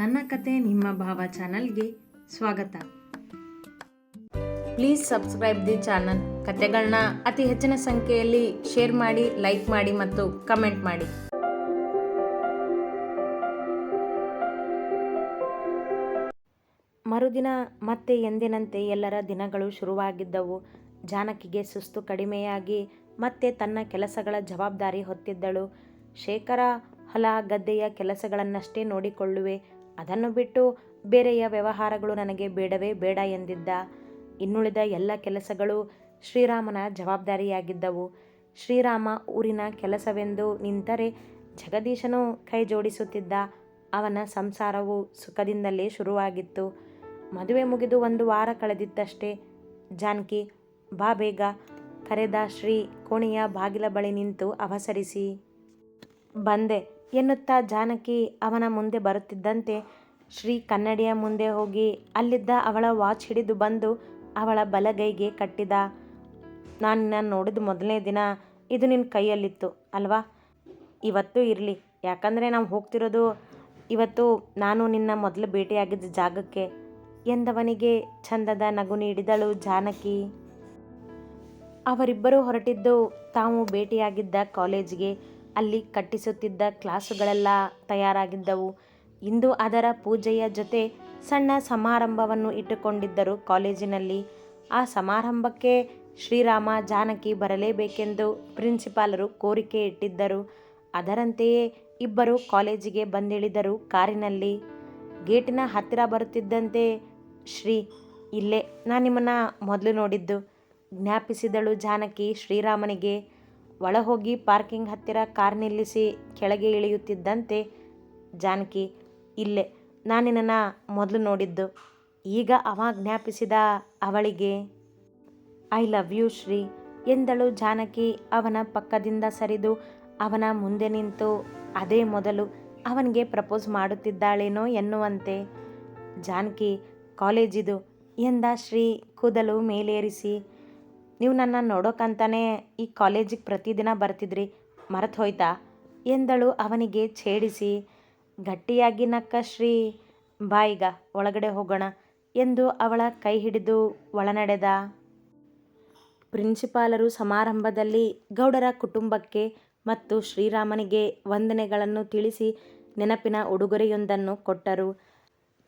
ನನ್ನ ಕತೆ ನಿಮ್ಮ ಭಾವ ಚಾನಲ್ಗೆ ಸ್ವಾಗತ. Please subscribe the channel. ಕತೆಗಳನ್ನ ಅತಿ ಹೆಚ್ಚಿನ ಸಂಖ್ಯೆಯಲ್ಲಿ ಶೇರ್ ಮಾಡಿ, ಲೈಕ್ ಮಾಡಿ ಮತ್ತು ಕಮೆಂಟ್ ಮಾಡಿ. ಮರುದಿನ ಮತ್ತೆ ಎಂದಿನಂತೆ ಎಲ್ಲರ ದಿನಗಳು ಶುರುವಾಗಿದ್ದವು. ಜಾನಕಿಗೆ ಸುಸ್ತು ಕಡಿಮೆಯಾಗಿ ಮತ್ತೆ ತನ್ನ ಕೆಲಸಗಳ ಜವಾಬ್ದಾರಿ ಹೊತ್ತಿದ್ದಳು. ಶೇಖರ ಹೊಲ ಗದ್ದೆಯ ಕೆಲಸಗಳನ್ನಷ್ಟೇ ನೋಡಿಕೊಳ್ಳುವೆ. ಅದನ್ನು ಬಿಟ್ಟು ಬೇರೆಯ ವ್ಯವಹಾರಗಳು ನನಗೆ ಬೇಡವೇ ಬೇಡ ಎಂದಿದ್ದ. ಇನ್ನುಳಿದ ಎಲ್ಲ ಕೆಲಸಗಳು ಶ್ರೀರಾಮನ ಜವಾಬ್ದಾರಿಯಾಗಿದ್ದವು. ಶ್ರೀರಾಮ ಊರಿನ ಕೆಲಸವೆಂದು ನಿಂತರೆ ಜಗದೀಶನು ಕೈ ಜೋಡಿಸುತ್ತಿದ್ದ ಅವನ ಸಂಸಾರವು ಸುಖದಿಂದಲೇ ಶುರುವಾಗಿತ್ತು. ಮದುವೆ ಮುಗಿದು ಒಂದು ವಾರ ಕಳೆದಿದ್ದಷ್ಟೇ ಜಾನಕಿ, ಬಾ ಬೇಗ, ಕರೆದ ಶ್ರೀ ಕೋಣೆಯ ಬಾಗಿಲ ಬಳಿ ನಿಂತು ಅವಸರಿಸಿ, ಬಂದೆ. ಎನ್ನುತ್ತಾ ಜಾನಕಿ ಅವನ ಮುಂದೆ ಬರುತ್ತಿದ್ದಂತೆ ಶ್ರೀ ಕನ್ನಡಿಯ ಮುಂದೆ ಹೋಗಿ ಅಲ್ಲಿದ್ದ ಅವಳ ವಾಚ್ ಹಿಡಿದು ಬಂದು ಅವಳ ಬಲಗೈಗೆ ಕಟ್ಟಿದ. ನಾನು ನಾನು ನೋಡಿದ ಮೊದಲನೇ ದಿನ ಇದು ನಿನ್ನ ಕೈಯಲ್ಲಿತ್ತು, ಅಲ್ವಾ? ಇವತ್ತು ಇರಲಿ. ಯಾಕಂದರೆ ನಾವು ಹೋಗ್ತಿರೋದು ಇವತ್ತು ನಾನು ನಿನ್ನ ಮೊದಲು ಭೇಟಿಯಾಗಿದ್ದ ಜಾಗಕ್ಕೆ ಎಂದವನಿಗೆ ಚಂದದ ನಗು ನೀಡಿದಳು ಜಾನಕಿ. ಅವರಿಬ್ಬರು ಹೊರಟಿದ್ದು ತಾವು ಭೇಟಿಯಾಗಿದ್ದ ಕಾಲೇಜಿಗೆ. ಅಲ್ಲಿ ಕಟ್ಟಿಸುತ್ತಿದ್ದ ಕ್ಲಾಸುಗಳೆಲ್ಲ ತಯಾರಾಗಿದ್ದವು. ಇಂದು ಅದರ ಪೂಜೆಯ ಜೊತೆ ಸಣ್ಣ ಸಮಾರಂಭವನ್ನು ಇಟ್ಟುಕೊಂಡಿದ್ದರು ಕಾಲೇಜಿನಲ್ಲಿ. ಆ ಸಮಾರಂಭಕ್ಕೆ ಶ್ರೀರಾಮ ಜಾನಕಿ ಬರಲೇಬೇಕೆಂದು ಪ್ರಿನ್ಸಿಪಾಲರು ಕೋರಿಕೆ ಇಟ್ಟಿದ್ದರು. ಅದರಂತೆಯೇ ಇಬ್ಬರು ಕಾಲೇಜಿಗೆ ಬಂದಿಳಿದರು ಕಾರಿನಲ್ಲಿ. ಗೇಟಿನ ಹತ್ತಿರ ಬರುತ್ತಿದ್ದಂತೆ, ಶ್ರೀ, ಇಲ್ಲೇ, ನಾನು ನಿಮ್ಮನ್ನು ಮೊದಲು ನೋಡಿದ್ದು, ಜ್ಞಾಪಿಸಿದಳು ಜಾನಕಿ ಶ್ರೀರಾಮನಿಗೆ. ಒಳ ಹೋಗಿ ಪಾರ್ಕಿಂಗ್ ಹತ್ತಿರ ಕಾರ್ ನಿಲ್ಲಿಸಿ ಕೆಳಗೆ ಇಳಿಯುತ್ತಿದ್ದಂತೆ ಜಾನಕಿ, ಇಲ್ಲೇ, ನಾನು ನಿನ್ನನ್ನು ಮೊದಲು ನೋಡಿದ್ದು. ಈಗ ಅವ ಜ್ಞಾಪಿಸಿದ ಅವಳಿಗೆ. ಐ ಲವ್ ಯು ಶ್ರೀ ಎಂದಳು ಜಾನಕಿ, ಅವನ ಪಕ್ಕದಿಂದ ಸರಿದು ಅವನ ಮುಂದೆ ನಿಂತು, ಅದೇ ಮೊದಲು ಅವನಿಗೆ ಪ್ರಪೋಸ್ ಮಾಡುತ್ತಿದ್ದಾಳೇನೋ ಎನ್ನುವಂತೆ. ಜಾನಕಿ, ಕಾಲೇಜಿದು ಎಂದ ಶ್ರೀ ಕೂದಲು ಮೇಲೇರಿಸಿ ನೀವು ನನ್ನ ನೋಡೋಕ್ಕಂತಾನೆ ಈ ಕಾಲೇಜಿಗೆ ಪ್ರತಿದಿನ ಬರ್ತಿದ್ರಿ, ಮರೆತು ಹೋಯ್ತಾ? ಎಂದಳು ಅವನಿಗೆ ಛೇಡಿಸಿ. ಗಟ್ಟಿಯಾಗಿ ನಕ್ಕ ಶ್ರೀ ಬಾಯಿಗ ಒಳಗಡೆ ಹೋಗೋಣ ಎಂದು ಅವಳ ಕೈ ಹಿಡಿದು ಒಳನಡೆದ. ಪ್ರಿನ್ಸಿಪಾಲರು ಸಮಾರಂಭದಲ್ಲಿ ಗೌಡರ ಕುಟುಂಬಕ್ಕೆ ಮತ್ತು ಶ್ರೀರಾಮನಿಗೆ ವಂದನೆಗಳನ್ನು ತಿಳಿಸಿ ನೆನಪಿನ ಉಡುಗೊರೆಯೊಂದನ್ನು ಕೊಟ್ಟರು.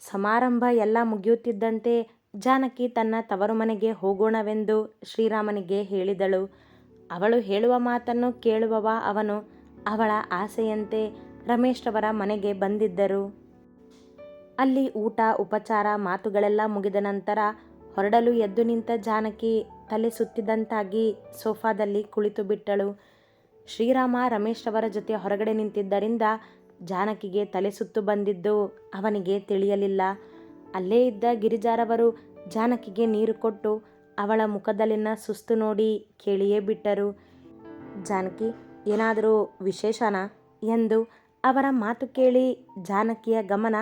ಸಮಾರಂಭ ಎಲ್ಲ ಮುಗಿಯುತ್ತಿದ್ದಂತೆ ಜಾನಕಿ ತನ್ನ ತವರು ಮನೆಗೆ ಹೋಗೋಣವೆಂದು ಶ್ರೀರಾಮನಿಗೆ ಹೇಳಿದಳು. ಅವಳು ಹೇಳುವ ಮಾತನ್ನು ಕೇಳುವವ ಅವನು. ಅವಳ ಆಸೆಯಂತೆ ರಮೇಶ್ರವರ ಮನೆಗೆ ಬಂದಿದ್ದರು. ಅಲ್ಲಿ ಊಟ, ಉಪಚಾರ, ಮಾತುಗಳೆಲ್ಲ ಮುಗಿದ ನಂತರ ಹೊರಡಲು ಎದ್ದು ನಿಂತ ಜಾನಕಿ ತಲೆ ಸುತ್ತಿದಂತಾಗಿ ಸೋಫಾದಲ್ಲಿ ಕುಳಿತು ಬಿಟ್ಟಳು. ಶ್ರೀರಾಮ ರಮೇಶ್ರವರ ಜೊತೆ ಹೊರಗಡೆ ನಿಂತಿದ್ದರಿಂದ ಜಾನಕಿಗೆ ತಲೆ ಸುತ್ತು ಬಂದಿದ್ದು ಅವನಿಗೆ ತಿಳಿಯಲಿಲ್ಲ. ಅಲ್ಲೇ ಇದ್ದ ಗಿರಿಜಾರವರು ಜಾನಕಿಗೆ ನೀರು ಕೊಟ್ಟು ಅವಳ ಮುಖದಲ್ಲಿನ ಸುಸ್ತು ನೋಡಿ ಕೇಳಿಯೇ ಬಿಟ್ಟರು. ಜಾನಕಿ, ಏನಾದರೂ ವಿಶೇಷನಾ? ಎಂದು ಅವರ ಮಾತು ಕೇಳಿ ಜಾನಕಿಯ ಗಮನ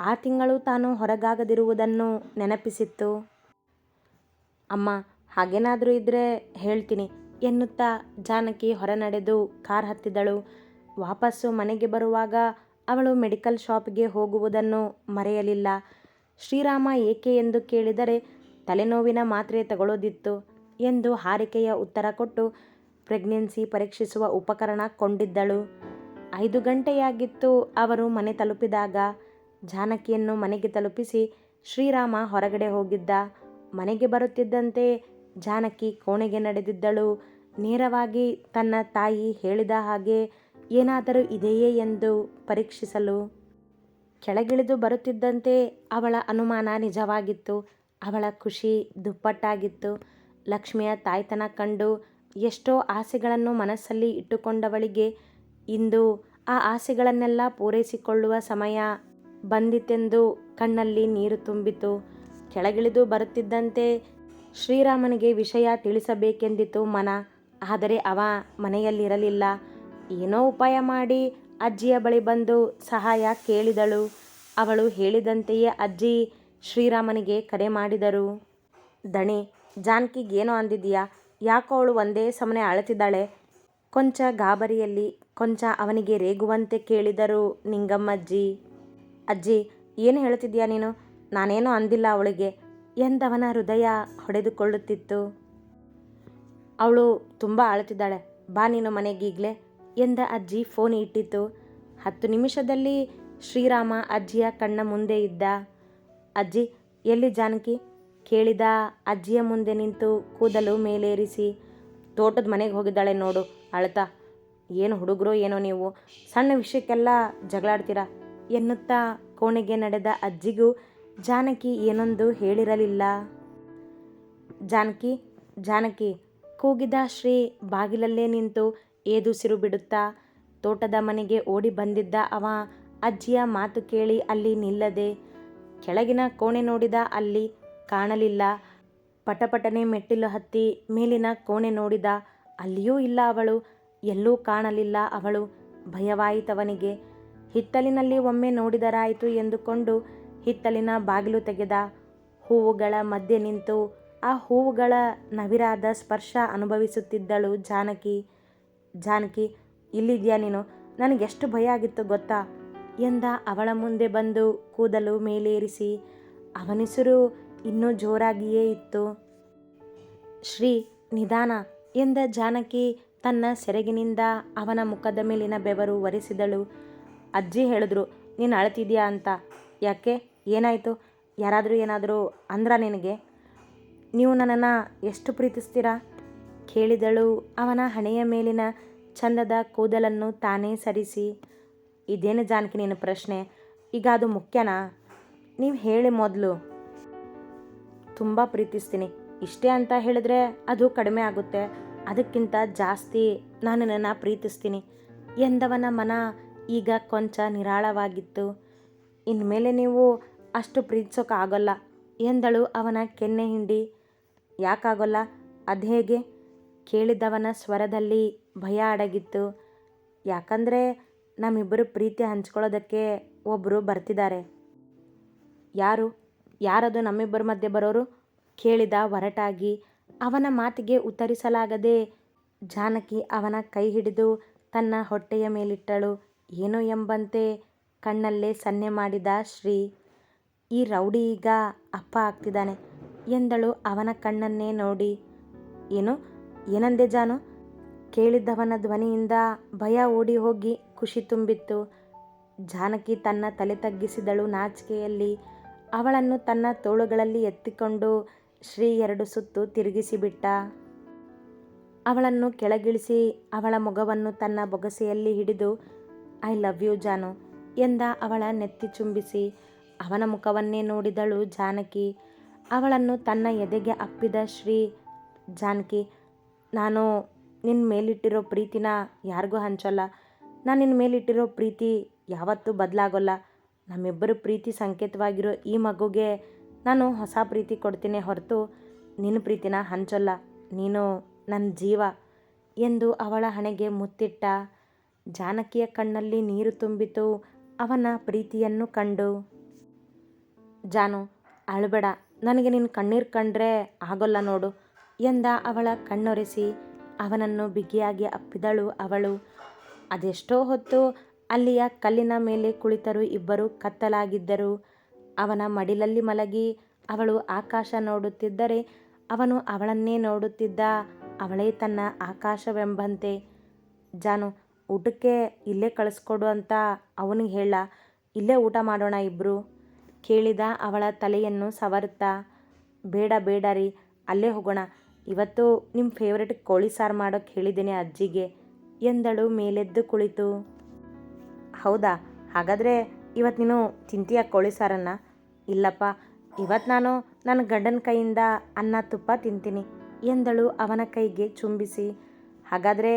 ಆ ತಿಂಗಳು ತಾನು ಹೊರಗಾಗದಿರುವುದನ್ನು ನೆನಪಿಸಿತ್ತು. ಅಮ್ಮ, ಹಾಗೇನಾದರೂ ಇದ್ದರೆ ಹೇಳ್ತೀನಿ ಎನ್ನುತ್ತಾ ಜಾನಕಿ ಹೊರ ನಡೆದು ಕಾರ್ ಹತ್ತಿದಳು. ವಾಪಸ್ಸು ಮನೆಗೆ ಬರುವಾಗ ಅವಳು ಮೆಡಿಕಲ್ ಶಾಪ್ಗೆ ಹೋಗುವುದನ್ನು ಮರೆಯಲಿಲ್ಲ. ಶ್ರೀರಾಮ ಏಕೆ ಎಂದು ಕೇಳಿದರೆ, ತಲೆನೋವಿನ ಮಾತ್ರೆ ತಗೊಳ್ಳೋದಿತ್ತು ಎಂದು ಹಾರಿಕೆಯ ಉತ್ತರ ಕೊಟ್ಟು ಪ್ರೆಗ್ನೆನ್ಸಿ ಪರೀಕ್ಷಿಸುವ ಉಪಕರಣ ಕೊಂಡಿದ್ದಳು. ಐದು ಗಂಟೆಯಾಗಿತ್ತು ಅವರು ಮನೆ ತಲುಪಿದಾಗ. ಜಾನಕಿಯನ್ನು ಮನೆಗೆ ತಲುಪಿಸಿ ಶ್ರೀರಾಮ ಹೊರಗಡೆ ಹೋಗಿದ್ದ. ಮನೆಗೆ ಬರುತ್ತಿದ್ದಂತೆ ಜಾನಕಿ ಕೋಣೆಗೆ ನಡೆದಿದ್ದಳು. ನೇರವಾಗಿ ತನ್ನ ತಾಯಿ ಹೇಳಿದ ಹಾಗೆ ಏನಾದರೂ ಇದೆಯೇ ಎಂದು ಪರೀಕ್ಷಿಸಲು ಕೆಳಗಿಳಿದು ಬರುತ್ತಿದ್ದಂತೆ ಅವಳ ಅನುಮಾನ ನಿಜವಾಗಿತ್ತು. ಅವಳ ಖುಷಿ ದುಪ್ಪಟ್ಟಾಗಿತ್ತು. ಲಕ್ಷ್ಮಿಯ ತಾಯ್ತನ ಕಂಡು ಎಷ್ಟೋ ಆಸೆಗಳನ್ನು ಮನಸ್ಸಲ್ಲಿ ಇಟ್ಟುಕೊಂಡವಳಿಗೆ ಇಂದು ಆ ಆಸೆಗಳನ್ನೆಲ್ಲ ಪೂರೈಸಿಕೊಳ್ಳುವ ಸಮಯ ಬಂದಿತೆಂದು ಕಣ್ಣಲ್ಲಿ ನೀರು ತುಂಬಿತು. ಕೆಳಗಿಳಿದು ಬರುತ್ತಿದ್ದಂತೆ ಶ್ರೀರಾಮನಿಗೆ ವಿಷಯ ತಿಳಿಸಬೇಕೆಂದಿತು ಮನ. ಆದರೆ ಅವ ಮನೆಯಲ್ಲಿರಲಿಲ್ಲ. ಏನೋ ಉಪಾಯ ಮಾಡಿ ಅಜ್ಜಿಯ ಬಳಿ ಬಂದು ಸಹಾಯ ಕೇಳಿದಳು. ಅವಳು ಹೇಳಿದಂತೆಯೇ ಅಜ್ಜಿ ಶ್ರೀರಾಮನಿಗೆ ಕರೆ ಮಾಡಿದರು. ದಣಿ, ಜಾನಕಿಗೇನೋ ಅಂದಿದೀಯಾ ಯಾಕೋ ಅವಳು ಒಂದೇ ಸಮನೆ ಅಳತಿದ್ದಾಳೆ? ಕೊಂಚ ಗಾಬರಿಯಲ್ಲಿ ಕೊಂಚ ಅವನಿಗೆ ರೇಗುವಂತೆ ಕೇಳಿದರು ನಿಂಗಮ್ಮಜ್ಜಿ. ಅಜ್ಜಿ, ಏನು ಹೇಳ್ತಿದ್ಯಾ ನೀನು? ನಾನೇನೋ ಅಂದಿಲ್ಲ ಅವಳಿಗೆ. ಎಂದವನ ಹೃದಯ ಹೊಡೆದುಕೊಳ್ಳುತ್ತಿತ್ತು. ಅವಳು ತುಂಬ ಅಳುತ್ತಿದ್ದಾಳೆ ಬಾ ನೀನು ಮನೆಗೀಗಲೇ. ಎಂದ ಅಜ್ಜಿ ಫೋನ್ ಇಟ್ಟಿತ್ತು ಹತ್ತು ನಿಮಿಷದಲ್ಲಿ ಶ್ರೀರಾಮ ಅಜ್ಜಿಯ ಕಣ್ಣ ಮುಂದೆ ಇದ್ದ. ಅಜ್ಜಿ, ಎಲ್ಲಿ ಜಾನಕಿ? ಕೇಳಿದ ಅಜ್ಜಿಯ ಮುಂದೆ ನಿಂತು ಕೂದಲು ಮೇಲೇರಿಸಿ, ತೋಟದ ಮನೆಗೆ ಹೋಗಿದ್ದಾಳೆ ನೋಡು ಅಳ್ತಾ. ಏನು ಹುಡುಗರು ಏನೋ ನೀವು. ಸಣ್ಣ ವಿಷಯಕ್ಕೆಲ್ಲ ಜಗಳಾಡ್ತೀರಾ? ಎನ್ನುತ್ತಾ ಕೋಣೆಗೆ ನಡೆದ ಅಜ್ಜಿಗೂ ಜಾನಕಿ ಏನೊಂದು ಹೇಳಿರಲಿಲ್ಲ. ಜಾನಕಿ ಜಾನಕಿ, ಕೂಗಿದ ಶ್ರೀ ಬಾಗಿಲಲ್ಲೇ ನಿಂತು ಏದುಸಿರು ಬಿಡುತ್ತಾ? ತೋಟದ ಮನೆಗೆ ಓಡಿ ಬಂದಿದ್ದ ಅವ ಅಜ್ಜಿಯ ಮಾತು ಕೇಳಿ ಅಲ್ಲಿ ನಿಲ್ಲದೆ ಕೆಳಗಿನ ಕೋಣೆ ನೋಡಿದ ಅಲ್ಲಿ ಕಾಣಲಿಲ್ಲ. ಪಟಪಟನೆ ಮೆಟ್ಟಿಲು ಹತ್ತಿ ಮೇಲಿನ ಕೋಣೆ ನೋಡಿದ ಅಲ್ಲಿಯೂ ಇಲ್ಲ ಅವಳು, ಎಲ್ಲೂ ಕಾಣಲಿಲ್ಲ ಅವಳು. ಭಯವಾಯಿತವನಿಗೆ, ಹಿತ್ತಲಿನಲ್ಲಿ ಒಮ್ಮೆ ನೋಡಿದರಾಯಿತು ಎಂದುಕೊಂಡು ಹಿತ್ತಲಿನ ಬಾಗಿಲು ತೆಗೆದ. ಹೂವುಗಳ ಮಧ್ಯೆ ನಿಂತು ಆ ಹೂವುಗಳ ನವಿರಾದ ಸ್ಪರ್ಶ ಅನುಭವಿಸುತ್ತಿದ್ದಳು ಜಾನಕಿ. ಜಾನಕಿ, ಇಲ್ಲಿದ್ಯಾ ನೀನು? ನನಗೆಷ್ಟು ಭಯ ಆಗಿತ್ತು ಗೊತ್ತಾ? ಎಂದ ಅವಳ ಮುಂದೆ ಬಂದು ಕೂದಲು ಮೇಲೇರಿಸಿ, ಅವನಿಸುರು ಇನ್ನೂ ಜೋರಾಗಿಯೇ ಇತ್ತು. ಶ್ರೀ, ನಿಧಾನ ಎಂದ ಜಾನಕಿ ತನ್ನ ಸೆರಗಿನಿಂದ ಅವನ ಮುಖದ ಮೇಲಿನ ಬೆವರು ಒರೆಸಿದಳು. ಅಜ್ಜಿ ಹೇಳಿದ್ರು, ನೀನು ಅಳ್ತಿದ್ಯಾ ಅಂತ. ಯಾಕೆ? ಏನಾಯಿತು? ಯಾರಾದರೂ ಏನಾದರೂ ಅಂದ್ರ ನಿನಗೆ? ನೀವು ನನ್ನನ್ನು ಎಷ್ಟು ಪ್ರೀತಿಸ್ತೀರಾ? ಕೇಳಿದಳು. ಅವನ ಹಣೆಯ ಮೇಲಿನ ಚಂದದ ಕೂದಲನ್ನು ತಾನೇ ಸರಿಸಿ. ಇದೇನು ಜಾನಕಿ ನಿನ್ನ ಪ್ರಶ್ನೆ? ಈಗ ಅದು ಮುಖ್ಯನಾ? ನೀವು ಹೇಳಿ ಮೊದಲು. ತುಂಬ ಪ್ರೀತಿಸ್ತೀನಿ. ಇಷ್ಟೇ ಅಂತ ಹೇಳಿದ್ರೆ ಅದು ಕಡಿಮೆ ಆಗುತ್ತೆ. ಅದಕ್ಕಿಂತ ಜಾಸ್ತಿ ನಾನು ನನ್ನ ಪ್ರೀತಿಸ್ತೀನಿ. ಎಂದವನ ಮನ ಈಗ ಕೊಂಚ ನಿರಾಳವಾಗಿತ್ತು. ಇನ್ಮೇಲೆ ನೀವು ಅಷ್ಟು ಪ್ರೀತಿಸೋಕ್ಕಾಗಲ್ಲ ಎಂದಳು ಅವನ ಕೆನ್ನೆ ಹಿಂಡಿ. ಯಾಕಾಗೋಲ್ಲ? ಅದು ಹೇಗೆ? ಕೇಳಿದವನ ಸ್ವರದಲ್ಲಿ ಭಯ ಅಡಗಿತ್ತು. ಯಾಕಂದರೆ ನಮ್ಮಿಬ್ಬರು ಪ್ರೀತಿ ಹಂಚ್ಕೊಳ್ಳೋದಕ್ಕೆ ಒಬ್ಬರು ಬರ್ತಿದ್ದಾರೆ. ಯಾರು? ಯಾರದು ನಮ್ಮಿಬ್ಬರ ಮಧ್ಯೆ ಬರೋರು? ಕೇಳಿದ ಒರಟಾಗಿ ಅವನ ಮಾತಿಗೆ ಉತ್ತರಿಸಲಾಗದೆ ಜಾನಕಿ ಅವನ ಕೈ ಹಿಡಿದು ತನ್ನ ಹೊಟ್ಟೆಯ ಮೇಲಿಟ್ಟಳು. ಏನೋ ಎಂಬಂತೆ ಕಣ್ಣಲ್ಲೇ ಸನ್ನೆ ಮಾಡಿದ ಶ್ರೀ? ಈ ರೌಡಿ ಈಗ ಅಪ್ಪ ಆಗ್ತಿದ್ದಾನೆ ಎಂದಳು ಅವನ ಕಣ್ಣನ್ನೇ ನೋಡಿ. ಏನು? ಏನಂದೆ ಜಾನು? ಕೇಳಿದ್ದವನ ಧ್ವನಿಯಿಂದ ಭಯ ಓಡಿ ಹೋಗಿ ಖುಷಿ ತುಂಬಿತ್ತು. ಜಾನಕಿ ತನ್ನ ತಲೆ ತಗ್ಗಿಸಿದಳು ನಾಚಿಕೆಯಲ್ಲಿ. ಅವಳನ್ನು ತನ್ನ ತೋಳುಗಳಲ್ಲಿ ಎತ್ತಿಕೊಂಡು ಶ್ರೀ ಎರಡು ಸುತ್ತು ತಿರುಗಿಸಿಬಿಟ್ಟ. ಅವಳನ್ನು ಕೆಳಗಿಳಿಸಿ ಅವಳ ಮೊಗವನ್ನು ತನ್ನ ಬೊಗಸೆಯಲ್ಲಿ ಹಿಡಿದು, ಐ ಲವ್ ಯು ಜಾನು ಎಂದ ಅವಳ ನೆತ್ತಿ ಚುಂಬಿಸಿ. ಅವನ ಮುಖವನ್ನೇ ನೋಡಿದಳು ಜಾನಕಿ. ಅವಳನ್ನು ತನ್ನ ಎದೆಗೆ ಅಪ್ಪಿದ ಶ್ರೀ ಜಾನಕಿ ನಾನು ನಿನ್ನ ಮೇಲಿಟ್ಟಿರೋ ಪ್ರೀತಿನ ಯಾರಿಗೂ ಹಂಚೋಲ್ಲ. ನಾನು ನಿನ್ನ ಮೇಲಿಟ್ಟಿರೋ ಪ್ರೀತಿ ಯಾವತ್ತೂ ಬದಲಾಗೋಲ್ಲ. ನಮ್ಮಿಬ್ಬರ ಪ್ರೀತಿ ಸಂಕೇತವಾಗಿರೋ ಈ ಮಗುಗೆ ನಾನು ಹೊಸ ಪ್ರೀತಿ ಕೊಡ್ತೀನಿ ಹೊರತು ನಿನ್ನ ಪ್ರೀತಿನ ಹಂಚೋಲ್ಲ. ನೀನು ನನ್ನ ಜೀವ ಎಂದು ಅವಳ ಹಣೆಗೆ ಮುತ್ತಿಟ್ಟ ಜಾನಕಿಯ ಕಣ್ಣಲ್ಲಿ ನೀರು ತುಂಬಿತು ಅವನ ಪ್ರೀತಿಯನ್ನು ಕಂಡು. ಜಾನು, ಅಳಬೇಡ. ನನಗೆ ನಿನ್ನ ಕಣ್ಣೀರು ಕಂಡ್ರೆ ಆಗೋಲ್ಲ ನೋಡು. ಎಂದ ಅವಳ ಕಣ್ಣೊರೆಸಿ, ಅವನನ್ನು ಬಿಗಿಯಾಗಿ ಅಪ್ಪಿದಳು ಅವಳು. ಅದೆಷ್ಟೋ ಹೊತ್ತು ಅಲ್ಲಿಯ ಕಲ್ಲಿನ ಮೇಲೆ ಕುಳಿತರು ಇಬ್ಬರು ಕತ್ತಲಾಗಿದ್ದರು. ಅವನ ಮಡಿಲಲ್ಲಿ ಮಲಗಿ ಅವಳು ಆಕಾಶ ನೋಡುತ್ತಿದ್ದರೆ ಅವನು ಅವಳನ್ನೇ ನೋಡುತ್ತಿದ್ದ, ಅವಳೇ ತನ್ನ ಆಕಾಶವೆಂಬಂತೆ. ಜಾನು, ಊಟಕ್ಕೆ ಇಲ್ಲೇ ಕಳಿಸ್ಕೊಡು ಅಂತ ಅವನಿಗೆ ಹೇಳ, ಇಲ್ಲೇ ಊಟ ಮಾಡೋಣ ಇಬ್ಬರು ಕೇಳಿದ ಅವಳ ತಲೆಯನ್ನು ಸವರುತ್ತಾ. ಬೇಡ ಬೇಡ ರೀ, ಅಲ್ಲೇ ಹೋಗೋಣ ಇವತ್ತು ನಿಮ್ಮ ಫೇವ್ರೆಟ್ ಕೋಳಿ ಸಾರು ಮಾಡೋಕ್ಕೆ ಹೇಳಿದ್ದೀನಿ ಅಜ್ಜಿಗೆ. ಎಂದಳು ಮೇಲೆದ್ದು ಕುಳಿತು. ಹೌದಾ? ಹಾಗಾದರೆ ಇವತ್ತು ನೀನು ತಿಂತೀಯ ಕೋಳಿ ಸಾರನ್ನು? ಇಲ್ಲಪ್ಪ ಇವತ್ತು ನಾನು ನನ್ನ ಗಂಡನ ಕೈಯಿಂದ ಅನ್ನ ತುಪ್ಪ ತಿಂತೀನಿ ಎಂದಳು ಅವನ ಕೈಗೆ ಚುಂಬಿಸಿ. ಹಾಗಾದರೆ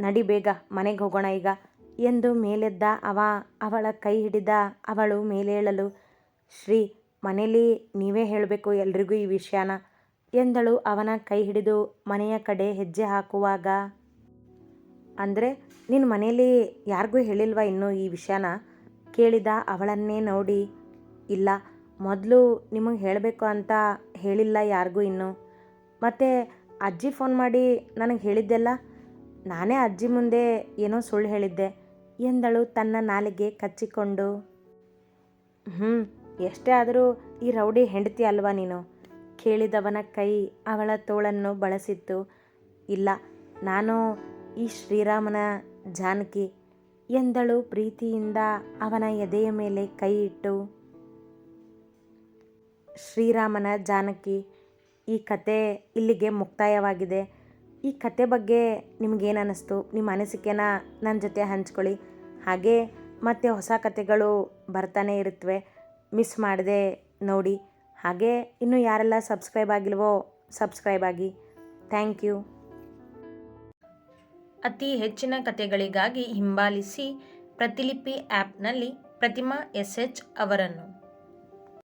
ನಡಿ ಬೇಗ, ಮನೆಗೆ ಹೋಗೋಣ ಈಗ ಎಂದು ಮೇಲೆದ್ದ ಅವ, ಅವಳ ಕೈ ಹಿಡಿದ ಅವಳು ಮೇಲೇಳಲು ಶ್ರೀ, ಮನೇಲಿ ನೀವೇ ಹೇಳಬೇಕು ಎಲ್ರಿಗೂ ಈ ವಿಷಯನ. ಎಂದಳು ಅವನ ಕೈ ಹಿಡಿದು ಮನೆಯ ಕಡೆ ಹೆಜ್ಜೆ ಹಾಕುವಾಗ. ಅಂದರೆ ನಿನ್ನ ಮನೆಯಲ್ಲಿ ಯಾರಿಗೂ ಹೇಳಿಲ್ವಾ ಇನ್ನೂ ಈ ವಿಷಯನ? ಕೇಳಿದ ಅವಳನ್ನೇ ನೋಡಿ. ಇಲ್ಲ, ಮೊದಲು ನಿಮಗೆ ಹೇಳಬೇಕು ಅಂತ ಹೇಳಿಲ್ಲ ಯಾರಿಗೂ ಇನ್ನೂ. ಮತ್ತು ಅಜ್ಜಿ ಫೋನ್ ಮಾಡಿ ನನಗೆ ಹೇಳಿದ್ದೆಲ್ಲ? ನಾನೇ ಅಜ್ಜಿ ಮುಂದೆ ಏನೋ ಸುಳ್ಳು ಹೇಳಿದ್ದೆ, ಎಂದಳು ತನ್ನ ನಾಲಿಗೆ ಕಚ್ಚಿಕೊಂಡು. ಹ್ಞೂ ಎಷ್ಟೇ ಆದರೂ ಈ ರೌಡಿ ಹೆಂಡತಿ ಅಲ್ವಾ ನೀನು? ಕೇಳಿದವನ ಕೈ ಅವಳ ತೋಳನ್ನು ಬಳಸಿತ್ತು. ಇಲ್ಲ, ನಾನು ಈ ಶ್ರೀರಾಮನ ಜಾನಕಿ ಎಂದಳು ಪ್ರೀತಿಯಿಂದ ಅವನ ಎದೆಯ ಮೇಲೆ ಕೈ ಇಟ್ಟು. ಶ್ರೀರಾಮನ ಜಾನಕಿ, ಈ ಕತೆ ಇಲ್ಲಿಗೆ ಮುಕ್ತಾಯವಾಗಿದೆ. ಈ ಕತೆ ಬಗ್ಗೆ ನಿಮಗೇನು ಅನ್ನಿಸ್ತು ನಿಮ್ಮ ಅನಿಸಿಕೆನ ನನ್ನ ಜೊತೆ ಹಂಚ್ಕೊಳ್ಳಿ. ಹಾಗೆ ಮತ್ತೆ ಹೊಸ ಕತೆಗಳು ಬರ್ತಾನೆ ಇರುತ್ತವೆ ಮಿಸ್ ಮಾಡದೆ ನೋಡಿ. ಹಾಗೆ ಇನ್ನೂ ಯಾರೆಲ್ಲ ಸಬ್ಸ್ಕ್ರೈಬ್ ಆಗಿಲ್ವೋ ಸಬ್ಸ್ಕ್ರೈಬ್ ಆಗಿ. ಥ್ಯಾಂಕ್ ಯು ಅತಿ ಹೆಚ್ಚಿನ ಕಥೆಗಳಿಗಾಗಿ ಹಿಂಬಾಲಿಸಿ ಪ್ರತಿಲಿಪಿ ಆ್ಯಪ್ನಲ್ಲಿ ಪ್ರತಿಮಾ ಎಸ್ ಎಚ್ ಅವರನ್ನು.